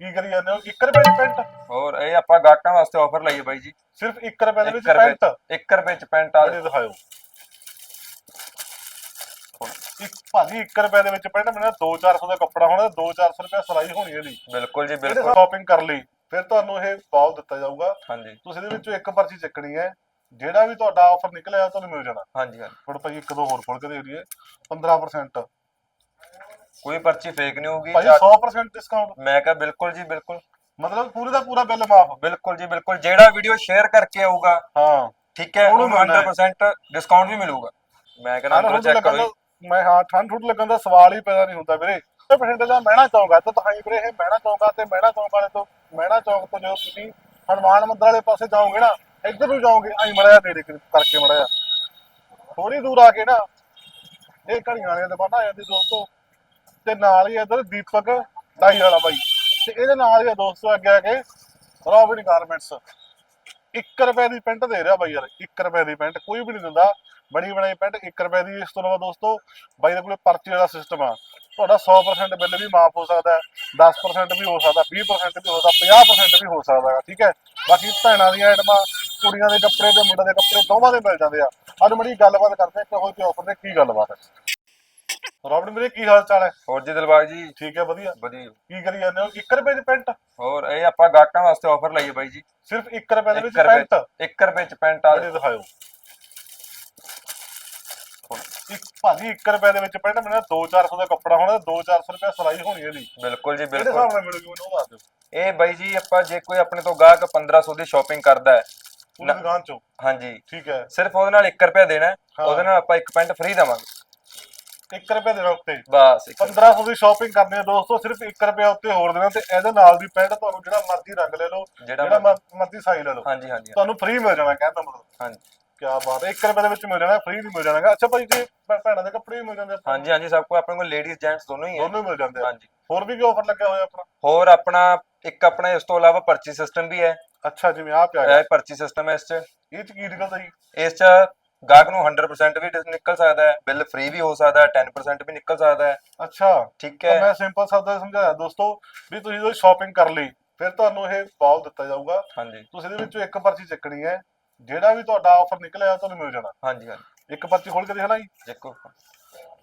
ਕੀ ਕਰੀ ਜਾਂਦੇ ਹੋ? 1 ਰੁਪਏ ਦੀ ਪੈਂਟ। ਹੋਰ ਇਹ ਆਪਾਂ ਗਾਹਕਾਂ ਵਾਸਤੇ ਆਫਰ ਲਾਈਏ ਬਾਈ ਜੀ। ਸਿਰਫ 1 ਰੁਪਏ ਦੇ ਵਿੱਚ 1 ਰੁਪਏ ਪੈਂਟ। 1 ਰੁਪਏ ਚ ਪੈਂਟ ਆ ਇਹ ਦਿਖਾਓ ਇੱਕ ਭਾਜੀ 1 ਰੁਪਏ ਦੇ ਵਿੱਚ ਪੈਂਟ ਮੈਨੂੰ 2-400 ਦਾ ਕੱਪੜਾ ਹੋਣਾ 2-400 ਰੁਪਏ ਸਿਲਾਈ ਹੋਣੀ ਇਹਦੀ। ਬਿਲਕੁਲ ਜੀ ਜਿਹੜੇ ਬਿਲਕੁਲ। ਸ਼ਾਪਿੰਗ ਕਰ ਲਈ ਫਿਰ ਤੁਹਾਨੂੰ ਇਹ ਬਾਲ ਦਿੱਤਾ ਜਾਊਗਾ। ਹਾਂਜੀ। ਤੁਸੀਂ ਇਹਦੇ ਵਿੱਚੋਂ ਇੱਕ ਪਰਚੀ ਚੱਕਣੀ ਹੈ। ਜਿਹੜਾ ਵੀ ਤੁਹਾਡਾ ਆਫਰ ਨਿਕਲਿਆ ਤੁਹਾਨੂੰ ਮਿਲ ਜਾਣਾ। ਹਾਂਜੀ ਹਾਂਜੀ। ਹੁਣ ਭਾਜੀ ਇੱਕ ਦੋ ਹੋਰ ਖੋਲ ਕੇ ਦੇ ਦਈਏ 15% ਕੋਈ ਪਰਚੀ ਫੇਕ ਨਹੀਂ ਹੋਊਗੀ ਜਾਂ- 100% ਡਿਸਕਾਊਂਟ ਮੈਂ ਕਿਹਾ ਬਿਲਕੁਲ ਜੀ ਬਿਲਕੁਲ। ਮਤਲਬ ਪੂਰੇ ਦਾ ਪੂਰਾ ਬਿੱਲ ਮਾਫ। ਬਿਲਕੁਲ ਜੀ ਬਿਲਕੁਲ। ਜਿਹੜਾ ਵੀਡੀਓ ਸ਼ੇਅਰ ਕਰਕੇ ਆਊਗਾ ਹਾਂ। ਠੀਕ ਹੈ ਉਹਨੂੰ ਉਹਨੂੰ ਮਿਲਣਾ ਹੈ। 100% ਡਿਸਕਾਊਂਟ ਵੀ ਮਿਲੂਗਾ। ਮੈਂ ਕਹਿੰਦਾ ਅੰਦਰੋਂ ਠੰਡ ਚੈੱਕ ਲੱਗਣ ਕਰੋ ਦਾ ਮੈਂ ਹਾਂ ਠੰਡ ਠੁੱਡ ਲੱਗਣ ਦਾ ਸਵਾਲ ਹੀ ਪੈਦਾ ਨਹੀਂ ਹੁੰਦਾ ਵੀਰੇ। ਇਹ ਬਠਿੰਡੇ ਦਾ ਮਹਿਣਾ ਚੌਂਕ ਆ ਤਾਂ ਤੁਸੀਂ ਵੀਰੇ ਇਹ ਮਹਿਣਾ ਚੌਂਕ ਆ ਤੇ ਮਹਿਣਾ ਚੌਂਕ ਵਾਲੇ ਤੋਂ ਮਹਿਣਾ ਚੌਂਕ ਤੋਂ ਜਦੋਂ ਤੁਸੀਂ ਹਨੂਮਾਨ ਮੰਦਰ ਵਾਲੇ ਪਾਸੇ ਜਾਓਗੇ ਨਾ ਇੱਧਰ ਨੂੰ ਜਾਓਗੇ ਆਈ ਮੜਿਆ ਨੇੜੇ ਕਰ- ਕਰਕੇ ਮੜਿਆ ਥੋੜੀ ਦੂਰ ਆ ਕੇ ਨਾ ਇਹ ਘੜੀਆਂ ਵਾਲੀਆਂ ਦੁਕਾਨਾਂ ਆ ਜਾਂਦੀ ਦੋਸਤੋ। ਤੇ ਨਾਲ ਹੀ ਇੱਧਰ ਦੀਪਕ ਡਾਈ ਵਾਲਾ ਬਾਈ। ਤੇ ਇਹਦੇ ਨਾਲ ਹੀ ਆ ਦੋਸਤੋ ਅੱਗੇ ਆ ਕੇ ਰੋਬਿਨ ਗਾਰਮੈਂਟਸ 1 ਰੁਪਏ ਦੀ ਪੈਂਟ ਦੇ ਰਿਹਾ ਬਾਈ ਯਾਰ 1 ਰੁਪਏ ਦੀ ਪੈਂਟ, ਕੋਈ ਵੀ ਨਹੀਂ ਦਿੰਦਾ। ਬੜੀ ਬਣਾਈ ਪੈਂਟ 1 ਰੁਪਏ ਦੀ। ਇਸ ਤੋਂ ਇਲਾਵਾ ਦੋਸਤੋ ਬਾਈ ਦੇ ਕੋਲੇ ਪਰਚੇ ਵਾਲਾ ਸਿਸਟਮ ਆ। ਤੁਹਾਡਾ 100% ਬਿੱਲ ਵੀ ਮਾਫ ਹੋ ਸਕਦਾ ਹੈ 10% ਵੀ ਹੋ ਸਕਦਾ 20% ਵੀ ਹੋ ਸਕਦਾ 50% ਵੀ ਹੋ ਸਕਦਾ ਹੈ ਠੀਕ ਹੈ? ਬਾਕੀ ਭੈਣਾਂ ਦੀਆਂ ਆਈਟਮਾਂ ਕੁੜੀਆਂ ਦੇ ਕੱਪੜੇ ਤੇ ਮੁੰਡਿਆਂ ਦੇ ਕੱਪੜੇ ਦੋਵਾਂ ਦੇ ਮਿਲ ਜਾਂਦੇ ਆ। ਅੱਜ ਮੜੀ ਗੱਲਬਾਤ ਕਰਦੇ ਆ ਕਿਹੋ ਜਿਹੇ ਆਫਰ ਨੇ, ਕੀ ਗੱਲਬਾਤ ਹੈ? ਰੋਬਿਨ ਵੀਰੇ ਕੀ ਹਾਲ ਚਾਲ ਹੈ? ਹੋਰ ਜੀ ਦਿਲਬਾਗ ਜੀ। ਠੀਕ ਹੈ ਵਧੀਆ। ਵਧੀਆ। ਕੀ ਕਰੀ ਜਾਂਦੇ ਹੋ? 1 ਰੁਪਏ ਦੀ ਪੈਂਟ? ਹੋਰ ਇਹ ਆਪਾਂ ਗਾਹਕਾਂ ਵਾਸਤੇ ਆਫਰ ਲਾਈਏ ਬਾਈ ਜੀ। ਸਿਰਫ 1 ਰੁਪਏ ਦੇ ਵਿੱਚ 1 ਰੁਪਏ ਪੈਂਟ? 1 ਰੁਪਏ ਚ ਪੈਂਟ ਆ ਇਹ ਦਿਖਾਓ ਇੱਕ ਭਾਜੀ 1 ਰੁਪਏ ਦੇ ਵਿੱਚ ਪੈਂਟ ਮੈਨੂੰ 2-400 ਦਾ ਕੱਪੜਾ ਹੋਣਾ 2-400 ਰੁਪਏ ਸਿਲਾਈ ਹੋਣੀ ਇਹਦੀ। ਬਿਲਕੁਲ ਜੀ ਕਿਹੜੇ ਬਿਲਕੁਲ। ਹਿਸਾਬ ਨਾਲ ਮਿਲੂਗੀ ਮੈਨੂੰ ਉਹ ਦੱਸ ਦਿਓ। ਇਹ ਬਾਈ ਜੀ ਆਪਾਂ ਜੇ ਕੋਈ ਆਪਣੇ ਤੋਂ ਗਾਹਕ 1500 ਦੀ ਸ਼ਾਪਿੰਗ ਕਰਦਾ ਹੈ ਪੂਰੀ ਦੁਕਾਨ ਚੋਂ? ਹਾਂਜੀ। ਠੀਕ ਹੈ। ਸਿਰਫ ਉਹਦੇ ਨਾਲ 1 ਰੁਪਿਆ ਦੇਣਾ। ਉਹਦੇ ਨਾਲ ਆਪਾਂ ਇੱਕ ਪੈਂਟ ਫ੍ਰੀ ਦੇਵਾਂਗੇ। 1 ਰੁਪਏ ਦੇ ਉੱਤੇ। ਬਸ ਇੱਕ 1500 ਦੀ ਸ਼ਾਪਿੰਗ ਕਰਨੀ ਹੈ ਦੋਸਤੋ ਸਿਰਫ 1 ਰੁਪਏ ਉੱਤੇ ਹੋਰ ਦੇਣਾ ਤੇ ਇਹਦੇ ਨਾਲ ਦੀ ਪੈਂਟ ਤੁਹਾਨੂੰ ਜਿਹੜਾ ਮਰਜ਼ੀ ਰੰਗ ਲੈ ਲਓ ਜਿਹੜਾ ਜਿਹੜਾ ਮਰ- ਮਰਜ਼ੀ ਸਾਈਜ਼ ਲੈ ਲਓ। ਹਾਂਜੀ ਹਾਂਜੀ ਤੁਹਾਨੂੰ ਫ੍ਰੀ ਮਿਲ ਜਾਣਾ ਕਹਿੰਦਾ ਮਤਲਬ। ਹਾਂਜੀ। ਕੀ ਬਾਤ ਹੈ 1 ਰੁਪਏ ਦੇ ਵਿੱਚ ਮਿਲ ਜਾਣਾ ਫ੍ਰੀ ਨਹੀਂ ਮਿਲ ਜਾਣਾਗਾ। ਅੱਛਾ ਭਾਈ ਜੀ ਭੈਣਾਂ ਦੇ ਕੱਪੜੇ ਵੀ ਮਿਲ ਜਾਂਦੇ ਆਪਾਂ? ਹਾਂਜੀ ਹਾਂਜੀ ਸਭ ਕੋ ਆਪਣੇ ਕੋਲ ਲੇਡੀਜ਼ ਜੈਂਟਸ ਦੋਨੋਂ ਹੀ ਹੈ। ਦੋਨੋਂ ਹੀ ਮਿਲ ਜਾਂਦੇ ਆ। ਹਾਂਜੀ। ਹੋਰ ਵੀ ਕੀ ਆਫਰ ਲੱਗਿਆ ਹੋਇਆ ਆਪਣਾ? ਹੋਰ ਆਪਣਾ ਇੱਕ ਆਪਣਾ ਇਸ ਤੋਂ ਇਲਾਵਾ ਪਰਚੀ ਸਿਸਟਮ ਵੀ ਹੈ। ਅੱਛਾ ਜਿਵੇਂ ਆ ਪਿਆ। ਇਹ ਪਰਚੀ ਸਿਸਟਮ ਹੈ ਇਸ ਚ। ਇਹ ਚ ਕੀ ਨਿਕਲਦਾ ਜੀ? ਇਸ ਚ ਗਾਹਕ ਨੂੰ 100% ਵੀ dis- ਨਿਕਲ ਸਕਦਾ ਹੈ ਬਿੱਲ ਫ੍ਰੀ ਵੀ ਹੋ ਸਕਦਾ ਹੈ 10% ਵੀ ਨਿਕਲ ਸਕਦਾ ਹੈ। ਅੱਛਾ ਠੀਕ ਤਾਂ ਹੈ। ਮੈਂ ਸਿੰਪਲ ਸ਼ਬਦਾਂ ਵਿੱਚ ਸਮਝਾਇਆ। ਦੋਸਤੋ ਵੀ ਤੁਸੀਂ ਜਦੋਂ ਸ਼ਾਪਿੰਗ ਕਰ ਲਈ ਫਿਰ ਤੁਹਾਨੂੰ ਇਹ ਬਾਲ ਦਿੱਤਾ ਜਾਊਗਾ। ਹਾਂਜੀ। ਤੁਸੀਂ ਇਹਦੇ ਵਿੱਚੋਂ ਇੱਕ ਪਰਚੀ ਚੱਕਣੀ ਹੈ। ਜਿਹੜਾ ਵੀ ਤੁਹਾਡਾ ਆਫਰ ਨਿਕਲਿਆ ਤੁਹਾਨੂੰ ਮਿਲ ਜਾਣਾ। ਹਾਂਜੀ ਹਾਂਜੀ। ਇੱਕ ਪਰਚੀ ਖੋਲ ਕੇ ਦੇਖਣਾ ਜੀ। ਦੇਖੋ।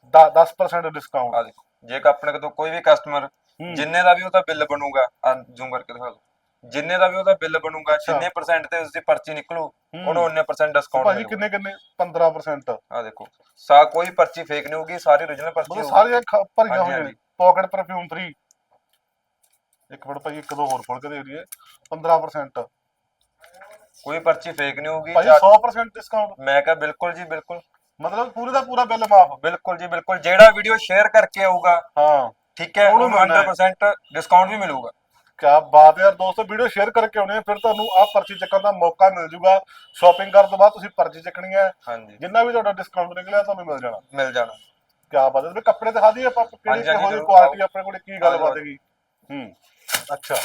ਦ- 10% ਡਿਸਕਾਊਂਟ ਆ ਦੇਖੋ। ਜੇ ਕ- ਆਪਣੇ ਕੋਲ ਕੋਈ ਵੀ ਕਸਟਮਰ ਜਿੰਨੇ ਦਾ ਵੀ ਉਹਦਾ ਬਿੱਲ ਬਣੂਗਾ ਜ਼ੂਮ ਕਰਕੇ ਦਿਖਾ ਦਿਓ। ਜਿੰਨੇ ਦਾ ਵੀ ਉਹਦਾ ਬਿੱਲ ਬਣੂਗਾ ਅੱਛਾ। ਜਿੰਨੇ ਪਰਸੈਂਟ ਤੇ ਉਸਦੀ ਪਰਚੀ ਨਿਕਲੂ। ਉਹਨੂੰ 19% ਡਿਸਕਾਊਂਟ ਭਾਜੀ ਮਿਲੂਗਾ। ਕਿੰਨੇ ਕਿੰਨੇ? 15% ਆ ਦੇਖੋ ਸਾ ਕੋਈ ਪਰਚੀ ਫੇਕ ਨਹੀਂ ਹੋਊਗੀ ਸਾਰੀ origignal ਪਰਚੀ ਮਤਲਬ ਹੋਊਗੀ। ਸਾਰੀਆਂ ਖ- ਭਰੀਆਂ ਹਾਂਜੀ, ਹੋਈਆਂ ਨੇ। ਹਾਂਜੀ। ਪਾਕਟ ਪਰਫਿਊਮ ਫ੍ਰੀ ਇੱਕ ਮਿੰਟ ਭਾਜੀ ਇੱਕ ਦੋ ਹੋਰ ਖੋਲ ਕੇ ਦੇ ਦਈਏ। 15% ਕੋਈ ਪਰਚੀ ਫੇਕ ਨਹੀਂ ਹੋਊਗੀ ਭਾਜੀ ਜਾਂ- 100% ਡਿਸਕਾਊਂਟ ਮੈਂ ਕਿਹਾ ਬਿਲਕੁਲ ਜੀ ਬਿਲਕੁਲ। ਮਤਲਬ ਪੂਰੇ ਦਾ ਪੂਰਾ ਬਿੱਲ ਮਾਫ। ਬਿਲਕੁਲ ਜੀ ਬਿਲਕੁਲ। ਜਿਹੜਾ ਵੀਡੀਓ ਸ਼ੇਅਰ ਕਰਕੇ ਆਊਗਾ ਹਾਂ। ਠੀਕ ਹੈ ਉਹਨੂੰ ਉਹਨੂੰ ਮਿਲਣਾ ਹੈ। 100% ਡਿਸਕਾਊਂਟ ਵੀ ਮਿਲੂਗਾ। ਕਿਆ ਬਾਤ ਹੈ ਯਾਰ ਦੋਸਤੋ ਵੀਡੀਓ ਸ਼ੇਅਰ ਕਰਕੇ ਆਉਣੇ ਆ ਫਿਰ ਤੁਹਾਨੂੰ ਆਹ ਪਰਚੀ ਚੱਕਣ ਦਾ ਮੌਕਾ ਮਿਲ ਜੂਗਾ। ਸ਼ਾਪਿੰਗ ਕਰਨ ਤੋਂ ਬਾਅਦ ਤੁਸੀਂ ਪਰਚੀ ਚੱਕਣੀ ਹੈ। ਹਾਂਜੀ। ਜਿੰਨਾ ਵੀ ਤੁਹਾਡਾ ਡਿਸਕਾਊਂਟ ਨਿਕਲਿਆ ਤੁਹਾਨੂੰ ਮਿਲ ਜਾਣਾ। ਮਿਲ ਜਾਣਾ। ਕਿਆ ਬਾਤ ਹੈ ਕੱਪੜੇ ਦਿਖਾ ਦਈਏ ਆਪਾਂ ਕਿਹੜੀ ਹਾਂਜੀ, ਕਿਹੋ ਜਿਹੀ ਜ਼ਰੂਰ। ਕੁਆਲਿਟੀ ਆਪਣੇ ਕੋਲੇ ਕੀ ਗੱਲਬਾਤ ਹਾਂਜੀ। ਹੈਗੀ। ਹੂੰ ਅੱਛਾ।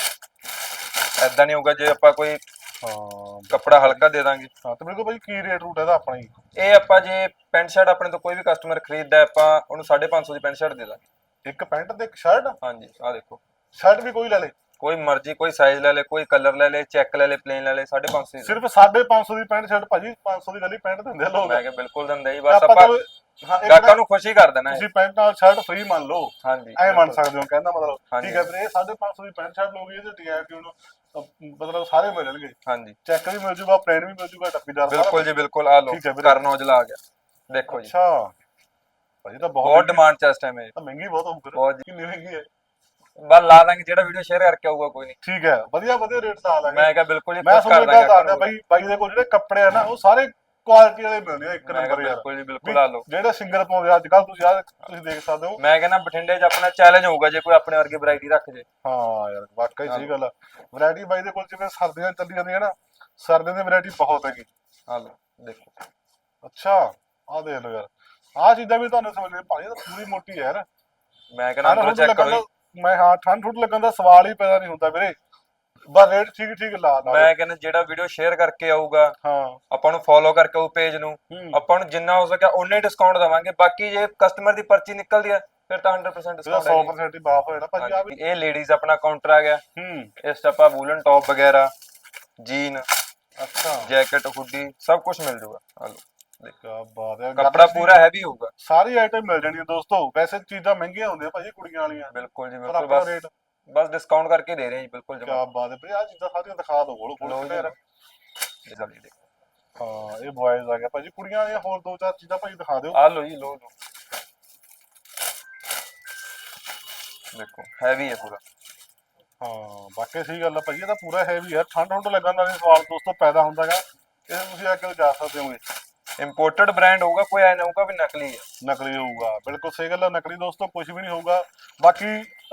ਐਦਾਂ ਨਹੀਂ ਹੋਊਗਾ ਜੇ ਆਪਾਂ ਕੋਈ ਹਾਂ। ਕੱਪੜਾ ਹਲਕਾ ਦੇ ਦਾਂਗੇ। ਹਾਂ ਤੇ ਬਿਲਕੁਲ ਭਾਈ ਕੀ ਰੇਟ ਰੂਟ ਇਹਦਾ ਆਪਣਾ ਹੀ ਇਹ ਆਪਾਂ ਜੇ ਪੈਂਟ ਸ਼ਰਟ ਆਪਣੇ ਤੋਂ ਕੋਈ ਵੀ ਕਸਟਮਰ ਖਰੀਦਦਾ ਹੈ, ਆਪਾਂ ਉਹਨੂੰ 550 ਦੀ ਪੈਂਟ ਸ਼ਰਟ ਦੇ ਦਾਂਗੇ। ਇੱਕ ਪੈਂਟ ਤੇ ਇੱਕ ਸ਼ਰਟ ਹਾਂਜੀ ਆ ਦੇਖੋ। ਸ਼ਰਟ ਵੀ ਕੋਈ ਲੈ ਲੇ। ਕੋਈ ਮਰਜ਼ੀ ਕੋਈ ਸਾਈਜ਼ ਲੈ ਲੇ ਕੋਈ ਕਲਰ ਲੈ ਲੇ ਚੈੱਕ ਲੈ ਲੇ ਪਲੇਨ ਲੈ ਲੇ 550 ਦੀ ਸਿਰਫ 550 ਦੀ ਪੈਂਟ ਸ਼ਰਟ ਭਾਜੀ 500 ਦੀ ਗੱਲੀ ਪੈਂਟ ਦਿੰਦੇ ਆ ਲੋਕ। ਮੈਂ ਕਿਹਾ ਬਿਲਕੁਲ ਦਿੰਦਾ ਜੀ ਬਸ ਆਪਾਂ ਹਾਂ ਗਾਹਕਾਂ ਨਾ ਖੁਸ਼ੀ ਕਰ ਦੇਣਾ ਹੈ ਤੁਸੀਂ ਪੈਂਟ ਨਾਲ ਸ਼ਰਟ ਫ੍ਰੀ ਮੰਨ ਲਓ। ਹਾਂਜੀ ਐ ਮੰਨ ਸਕਦੇ ਹੋ ਕਹਿੰਦਾ ਮਤਲਬ। ਠੀਕ ਹੈ ਵੀਰੇ ਇਹ 550 ਦੀ ਪੈਂਟ ਸ਼ਰਟ ਲੋਗੀ ਇਹਦੇ ਟੀਆਈਟੀ ਨੂੰ ਅਹ ਮਤਲਬ ਸਾਰੇ ਮਿਲਣਗੇ। ਹਾਂਜੀ। ਚੈੱਕ ਵੀ ਮਿਲ ਜੂਗਾ ਪਲੇਨ ਵੀ ਮਿਲ ਜੂਗਾ ਟੱਪੀਦਾਰ ਬਿਲਕੁਲ ਜੀ ਬਿਲਕੁਲ ਆ ਲਓ ਹੈ। ਕਰਨ ਔਜਲਾ ਆ ਗਿਆ। ਦੇਖੋ ਜੀ। ਅੱਛਾ। ਭਾਜੀ ਤਾਂ ਬਹੁਤ ਡਿਮਾਂਡ ਚ ਇਸ ਟਾਈਮ ਇਹ। ਤਾਂ ਮਹਿੰਗੀ ਬਹੁਤ ਹੋਊ ਫਿਰ। ਬਹੁਤ। ਕਿੰਨੀ ਮਹਿੰਗੀ ਹੈ। ਬਸ ਲਾ ਦਾਂਗੇ ਜਿਹੜਾ ਵੀਡੀਓ ਸ਼ੇਅਰ ਕਰਕੇ ਆਊਗਾ ਕੋਈ ਨਹੀਂ ਠੀਕ ਹੈ ਵਧੀਆ ਵਧੀਆ ਰੇਟ ਆ ਲਾਂਗੇ। ਮੈਂ ਕਿਹਾ ਬਿਲਕੁਲ ਜੀ ਮੈਂ ਤੁਹਾਨੂੰ ਗੱਲ ਦੱਸਦਾ ਬਾਈ ਬਾਈ ਦੇ ਕੋਲ ਜਿਹੜੇ ਕੱਪੜੇ ਆ ਨਾ ਉਹ ਸਾਰੇ ਕੁਆਲਿਟੀ ਵਾਲੇ ਮਿਲਦੇ ਆ ਇੱਕ ਨੰਬਰ ਯਾਰ। ਬਿਲਕੁਲ ਜੀ ਬਿਲਕੁਲ ਆ ਲਓ। ਜਿਹੜੇ ਸਿੰਗਰ ਪਾਉਂਦੇ ਅੱਜ ਕੱਲ ਤੁਸੀਂ ਆ ਤੁਸੀਂ ਦੇਖ ਸਕਦੇ ਹੋ। ਮੈਂ ਕਹਿੰਦਾ ਬਠਿੰਡੇ 'ਚ ਆਪਣਾ ਚੈਲੰਜ ਹੋਊਗਾ ਜੇ ਕੋਈ ਆਪਣੇ ਵਰਗੀ ਵੈਰਾਈਟੀ ਰੱਖ ਜੇ। ਹਾਂ ਯਾਰ ਵਾਕਈ ਸਹੀ ਗੱਲ ਆ। ਵੈਰਾਈਟੀ ਬਾਈ ਦੇ ਕੋਲ ਜਿਵੇਂ ਸਰਦੀਆਂ ਚੱਲੀ ਜਾਂਦੀਆਂ ਨਾ ਸਰਦੀਆਂ ਦੀ ਵੈਰਾਈਟੀ ਬਹੁਤ ਹੈਗੀ। ਆ ਲਓ ਦੇਖੋ। ਅੱਛਾ ਆਹ ਦੇਖ ਲਓ ਯਾਰ। ਆਹ ਚੀਜ਼ਾਂ ਵੀ ਤੁਹਾਨੂੰ ਸਮਝ ਨਹੀਂ ਭਾਈ ਇਹ ਤਾਂ ਪੂਰੀ ਮੋਟੀ ਹੈ ਯਾਰ। ਮੈਂ ਕਹਿੰਦਾ ਅੰਦਰੋਂ ਚੈੱਕ ਕਰੋ ਦਾ। ਮੈਂ ਹਾਂ ਠੰਡ ਠੁੱਡ ਲੱਗਣ ਦਾ ਸਵਾਲ ਹੀ ਪੈਦਾ ਨਹੀਂ ਹੁੰਦਾ ਵੀਰੇ। ਬਸ ਰੇਟ ਠੀਕ ਠੀਕ ਲਾ ਲਾ ਮੈਂ ਕਹਿੰਦਾ ਜਿਹੜਾ ਵੀਡੀਓ ਸ਼ੇਅਰ ਕਰਕੇ ਆਊਗਾ ਹਾਂ। ਆਪਾਂ ਨੂੰ ਫੋਲੋ ਕਰਕੇ ਆਊ ਪੇਜ ਨੂੰ ਹੂੰ। ਆਪਾਂ ਨੂੰ ਜਿੰਨਾ ਹੋ ਸਕਿਆ ਉਨੇ ਡਿਸਕਾਊਂਟ ਦੇਵਾਂਗੇ। ਬਾਕੀ ਜੇ ਕਸਟਮਰ ਦੀ ਪਰਚੀ ਨਿਕਲਦੀ ਹੈ ਫਿਰ ਤਾਂ 100% ਇਹਦਾ ਡਿਸਕਾਊਂਟ ਹੈ 100% ਹੀ ਮਾਫ ਹੋ ਜਾਣਾ ਭਾਜੀ ਆ ਵੀ। ਇਹ ਲੇਡੀਜ਼ ਆਪਣਾ ਕਾਊਂਟਰ ਆ ਗਿਆ। ਹੂੰ। ਇਸ 'ਚ ਆਪਾਂ ਵੂਲਨ ਟੌਪ ਵਗੈਰਾ ਜੀਨ ਅੱਛਾ। ਜੈਕਟ ਹੁੱਡੀ ਸਭ ਕੁਝ ਮਿਲ ਜੂਗਾ। ਆ ਲਓ। ਕਿਆ ਬਾਤ ਹੈ। ਕੱਪੜਾ ਪੂਰਾ ਹੈਵੀ ਹੋਊਗਾ। ਸਾਰੀ ਆਈਟਮ ਮਿਲ ਜਾਣੀ ਹੈ ਦੋਸਤੋ। ਵੈਸੇ ਚੀਜ਼ਾਂ ਮਹਿੰਗੀਆਂ ਹੁੰਦੀਆਂ ਭਾਜੀ ਕੁੜੀਆਂ ਵਾਲੀਆਂ। ਬਿਲਕੁਲ ਜੀ ਪਰ ਬਿਲਕੁਲ। ਆਪਣਾ ਬਸ ਰੇਟ ਬਸ ਡਿਸਕਾਊਂਟ ਕਰਕੇ ਦੇ ਰਹੇ ਹਾਂ ਜੀ ਬਿਲਕੁਲ ਕਿਆ ਬਾਤ ਹੈ ਭਾਈ ਆ ਚੀਜ਼ਾਂ ਸਾਰੀਆਂ ਦਿਖਾ ਦਿਓ ਕੋਲ ਲਓ ਕੋਲ ਜੀ। ਜਲਦੀ ਦੇਖੋ ਹਾਂ ਇਹ ਬॉयਜ਼ ਆ ਗਿਆ। ਭਾਜੀ ਕੁੜੀਆਂ ਵਾਲੀਆਂ ਹੋਰ ਦੋ ਚਾਰ ਚੀਜ਼ਾਂ ਭਾਜੀ ਦਿਖਾ ਦਿਓ। ਆ ਲਓ ਜੀ ਲਓ ਲਓ। ਦੇਖੋ ਹੈਵੀ ਹੈ ਪੂਰਾ। ਹਾਂ ਬਾਕੀ ਸਹੀ ਗੱਲ ਹੈ ਭਾਜੀ ਇਹ ਤਾਂ ਪੂਰਾ ਹੈਵੀ ਹੈ। ਠੰਡ ਠੰਡ ਲੱਗਣ ਦਾ ਨਹੀਂ ਸਵਾਲ ਦੋਸਤੋ ਪੈਦਾ ਹੁੰਦਾਗਾ ਇਹ ਤੁਸੀਂ ਆ ਕੇ ਜਾ ਸਕਦੇ ਹੋਗੇ। ਇੰਪੋਰਟਡ ਬ੍ਰਾਂਡ ਹੋਊਗਾ ਕੋਈ ਐ ਨਾ ਹੋਊਗਾ ਵੀ ਨਕਲੀ ਹੈ ਨਕਲੀ ਹੋਊਗਾ ਬਿਲਕੁਲ ਸਹੀ ਗੱਲ ਹੈ ਨਕਲੀ ਦੋਸਤੋ ਕੁਝ ਵੀ ਨਹੀਂ ਹੋਊਗਾ। ਬਾਕੀ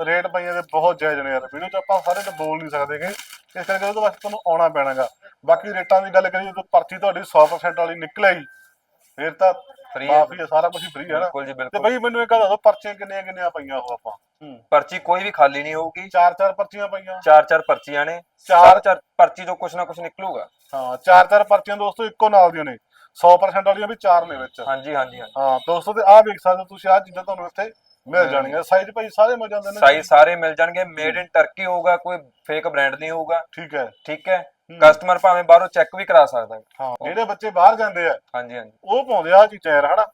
ਰੇਟ ਪਈਆਂ ਦੇ ਬਹੁਤ ਜਾਇਜ਼ ਨੇ ਯਾਰ ਵੀਡੀਓ 'ਚ ਆਪਾਂ ਸਾਰੇ ਤੇ ਬੋਲ ਨਹੀਂ ਸਕਦੇਗੇ ਇਸ ਕਰਕੇ ਉਹਦੇ ਵਾਸਤੇ ਤੁਹਾਨੂੰ ਆਉਣਾ ਪੈਣਾਗਾ। ਬਾਕੀ ਰੇਟਾਂ ਦੀ ਗੱਲ ਕਰੀਏ ਤਾਂ ਪਰਚੀ ਤੁਹਾਡੀ 100% ਵਾਲੀ ਨਿਕਲੇਗੀ ਫਿਰ ਤਾਂ ਹੈ। ਮਾਫੀ ਸਾਰਾ ਕੁਝ ਫ੍ਰੀ ਹੈ ਨਾ। ਬਿਲਕੁਲ ਜੀ ਤੇ ਬਿਲਕੁਲ। ਬਈ ਮੈਨੂੰ ਇੱਕ ਗੱਲ ਦੱਸੋ ਪਰਚੀਆਂ ਕਿੰਨੀਆਂ ਕਿੰਨੀਆਂ ਪਈਆਂ ਉਹ ਆਪਾਂ? ਪਰਚੀ ਕੋਈ ਵੀ ਖਾਲੀ ਨਹੀਂ ਹੋਊਗੀ। ਚਾਰ ਚਾਰ ਪਰਚੀਆਂ ਪਈਆਂ। ਚਾਰ ਚਾਰ ਪਰਚੀਆਂ ਨੇ। ਚਾਰ- ਚਾਰ ਚਾਰ ਪਰਚੀ ਤੋਂ ਕੁਛ ਨਾ ਕੁਛ ਨਿਕਲੂਗਾ। ਹਾਂ ਚਾਰ ਚਾਰ ਪਰਚੀਆਂ ਦੋਸਤੋ ਇੱਕੋ ਨਾਲ ਦੀਆਂ ਨੇ। 100% ਵਾਲੀਆਂ ਵੀ ਚਾਰ ਨੇ ਵਿੱਚ। ਹਾਂਜੀ ਹਾਂਜੀ ਹਾਂਜੀ। ਹਾਂ ਦੋਸਤੋ ਤੇ ਆਹ ਵੇਖ ਸਕਦੇ ਹੋ ਤੁਸੀਂ ਆਹ ਚੀਜ਼ਾਂ ਤੁਹਾਨੂੰ ਇੱਥੇ ਮਿਲ। ਜਾਣਗੀਆਂ। ਸਾਈਜ਼ ਭਾਈ ਸਾਰੇ ਮਿਲ ਜਾਂਦੇ ਨੇ। ਸਾਈਜ਼ ਸਾਰੇ ਮਿਲ ਜਾਣਗੇ। ਮੇਡ ਇਨ ਟਰਕੀ ਹੋਊਗਾ ਕੋਈ ਫੇਕ ਬ੍ਰਾਂਡ ਨਹੀਂ ਹੋਊਗਾ। ਠੀਕ ਹੈ। ਠੀਕ ਹੈ। ਕਸਟਮਰ ਭਾਵੇਂ ਬਾਹਰੋਂ ਚੈੱਕ ਵੀ ਕਰਾ ਸਕਦਾ ਹੈ। ਹਾਂ ਜਿਹੜੇ ਬੱਚੇ ਬਾਹਰ ਜਾਂਦੇ ਆ ਹਾਂਜੀ ਹਾਂਜੀ। ਉਹ ਪਾਉਂਦੇ ਆ ਚੀਜ਼ਾਂ ਯਾਰ ਹਨਾ?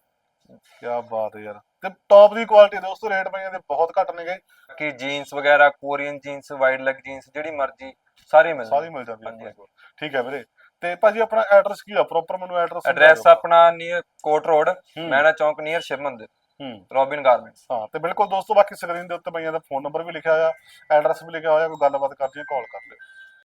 ਕੀ ਬਾਤ ਹੈ ਯਾਰ। ਤੇ ਟੌਪ ਦੀ ਕੁਆਲਿਟੀ ਦੋਸਤੋ ਰੇਟ ਪਈਆਂ ਦੇ ਬਹੁਤ ਘੱਟ ਨੇਗੇ ਕਿ ਜੀਨਸ ਵਗੈਰਾ Korean jeans wide leg jeans ਜਿਹੜੀ ਮਰਜ਼ੀ ਸਾਰੇ ਮਿਲ ਸਾਰੀ ਮਿਲ ਜਾਂਦੀ ਠੀਕ ਹੈ ਵੀਰੇ। ਤੇ ਭਾਜੀ ਆਪਣਾ ਐਡਰੈਸ ਕੀ ਆ? ਪ੍ਰੋਪਰ ਮੈਨੂੰ ਐਡਰੈਸ ਐਡਰੈਸ ਆਪਣਾ ਨੀਅਰ ਕੋਟ ਰੋਡ। ਮੈਨਾ ਚੌਂਕ ਨੀਅਰ ਸ਼ਿਵ ਮੰਦਿਰ ਹੂੰ। ਰੋਬਿਨ ਗਾਰਮੈਂਟਸ ਹਾਂ ਤੇ ਬਿਲਕੁਲ ਦੋਸਤੋ ਬਾਕੀ ਸਕਰੀਨ ਦੇ ਉੱਤੇ ਪਈਆਂ ਦਾ ਫੋਨ ਨੰਬਰ ਵੀ ਲਿਖਿਆ ਹੋਇਆ ਐਡਰੈਸ ਵੀ ਲਿਖਿਆ ਹੋਇਆ ਕੋਈ ਗੱਲਬਾਤ ਕਰਨੀ ਹੈ ਕਾਲ ਕਰ ਲਿਓ।